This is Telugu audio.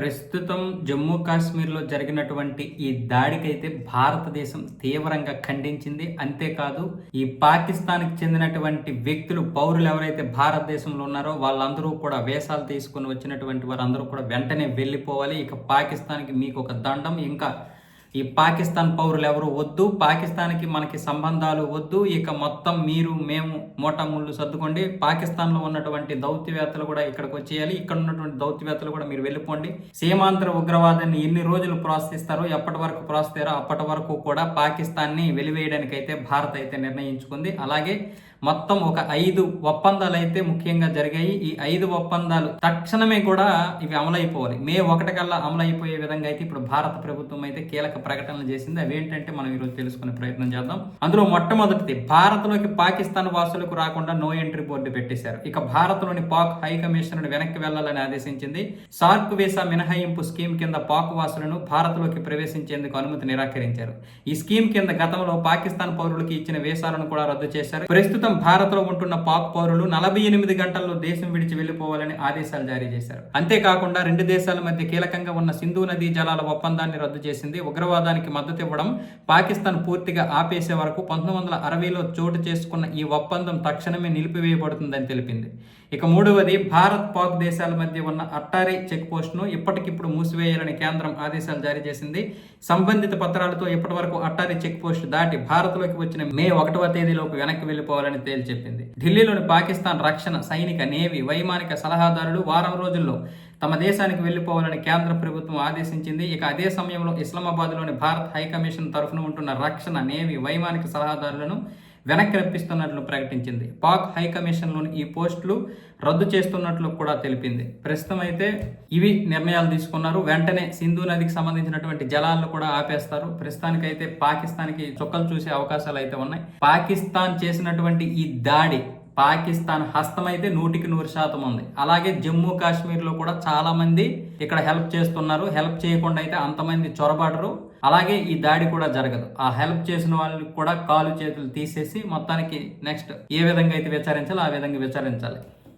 ప్రస్తుతం జమ్మూ కాశ్మీర్లో జరిగినటువంటి ఈ దాడికైతే భారతదేశం తీవ్రంగా ఖండించింది. అంతేకాదు ఈ పాకిస్తాన్కి చెందినటువంటి వ్యక్తులు పౌరులు ఎవరైతే భారతదేశంలో ఉన్నారో వాళ్ళందరూ కూడా వేషాలు తీసుకుని వచ్చినటువంటి వారందరూ కూడా వెంటనే వెళ్ళిపోవాలి. ఇక పాకిస్తాన్కి మీకు ఒక దండం. ఇంకా ఈ పాకిస్తాన్ పౌరులు ఎవరు వద్దు పాకిస్తాన్కి మనకి సంబంధాలు వద్దు ఇక మొత్తం మీరు మేము మోటా ముళ్ళు సర్దుకోండి. పాకిస్తాన్లో ఉన్నటువంటి దౌత్యవేత్తలు కూడా ఇక్కడికి వచ్చేయాలి. ఇక్కడ ఉన్నటువంటి దౌత్యవేత్తలు కూడా మీరు వెళ్ళిపోండి. సీమాంతర ఉగ్రవాదాన్ని ఎన్ని రోజులు ప్రోత్సహిస్తారో ఎప్పటి వరకు ప్రోత్సహిస్తారో అప్పటి వరకు కూడా పాకిస్తాన్ని వెలివేయడానికి అయితే భారత్ అయితే నిర్ణయించుకుంది. అలాగే మొత్తం ఒక ఐదు ఒప్పందాలు అయితే ముఖ్యంగా జరిగాయి. ఈ ఐదు ఒప్పందాలు తక్షణమే కూడా ఇవి అమలైపోవాలి. మే ఒకటి కల్లా అమలైపోయే విధంగా అయితే ఇప్పుడు భారత ప్రభుత్వం అయితే కీలక ప్రకటనలు చేసింది. అవి ఏంటంటే మనం ఈరోజు తెలుసుకునే ప్రయత్నం చేద్దాం. అందులో మొట్టమొదటిది భారత్లోకి పాకిస్తాన్ వాసులకు రాకుండా నో ఎంట్రీ బోర్డు పెట్టేశారు. ఇక భారత్లోని పాక్ హై కమిషనర్ వెనక్కి వెళ్ళాలని ఆదేశించింది. సార్క్ వీసా మినహాయింపు స్కీమ్ కింద పాక్ వాసులను భారత్లోకి ప్రవేశించేందుకు అనుమతి నిరాకరించారు. ఈ స్కీమ్ కింద గతంలో పాకిస్తాన్ పౌరులకు ఇచ్చిన వీసాలను కూడా రద్దు చేశారు. ప్రస్తుతం ప్రస్తుతం భారత్లో ఉంటున్న పాక్ పౌరులు నలభై ఎనిమిది గంటల్లో దేశం విడిచి వెళ్ళిపోవాలని ఆదేశాలు జారీ చేశారు. అంతేకాకుండా రెండు దేశాల మధ్య కీలకంగా ఉన్న సింధు నదీ జలాల ఒప్పందాన్ని రద్దు చేసింది. ఉగ్రవాదానికి మద్దతు ఇవ్వడం పాకిస్తాన్ పూర్తిగా ఆపేసే వరకు పంతొమ్మిది వందల అరవైలో చోటు చేసుకున్న ఈ ఒప్పందం తక్షణమే నిలిపివేయబడుతుందని తెలిపింది. ఇక మూడవది భారత్ పాక్ దేశాల మధ్య ఉన్న అట్టారీ చెక్ పోస్ట్ను ఇప్పటికిప్పుడు మూసివేయాలని కేంద్రం ఆదేశాలు జారీ చేసింది. సంబంధిత పత్రాలతో ఇప్పటి వరకు అట్టారీ చెక్ పోస్ట్ దాటి భారత్లోకి వచ్చిన మే ఒకటవ తేదీలోపు వెనక్కి వెళ్ళిపోవాలని వెళ్ళిపోవాలని తేల్చెప్పింది ఢిల్లీలోని పాకిస్తాన్ రక్షణ సైనిక నేవీ వైమానిక సలహాదారులు వారం రోజుల్లో తమ దేశానికి వెళ్ళిపోవాలని కేంద్ర ప్రభుత్వం ఆదేశించింది. ఇక అదే సమయంలో ఇస్లామాబాద్లోని భారత్ హై కమిషన్ తరఫున ఉంటున్న రక్షణ నేవీ వైమానిక సలహాదారులను వెనక్కి రప్పిస్తున్నట్లు ప్రకటించింది. పాక్ హై కమిషన్లోని ఈ పోస్టులు రద్దు చేస్తున్నట్లు కూడా తెలిపింది. ప్రస్తుతం అయితే ఇవి నిర్ణయాలు తీసుకున్నారు. వెంటనే సింధు నదికి సంబంధించినటువంటి జలాలను కూడా ఆపేస్తారు. ప్రస్తుతానికైతే పాకిస్తాన్కి చుక్కలు చూసే అవకాశాలు అయితే ఉన్నాయి. పాకిస్తాన్ చేసినటువంటి ఈ దాడి పాకిస్తాన్ హస్తం అయితే నూటికి నూరు శాతం ఉంది. అలాగే జమ్మూ కాశ్మీర్లో కూడా చాలామంది ఇక్కడ హెల్ప్ చేస్తున్నారు. హెల్ప్ చేయకుండా అయితే అంతమంది చొరబడరు. అలాగే ఈ దాడి కూడా జరగదు. ఆ హెల్ప్ చేసిన వాళ్ళకి కూడా కాలు చేతులు తీసేసి మొత్తానికి నెక్స్ట్ ఏ విధంగా అయితే విచారించాలో ఆ విధంగా విచారించాలి.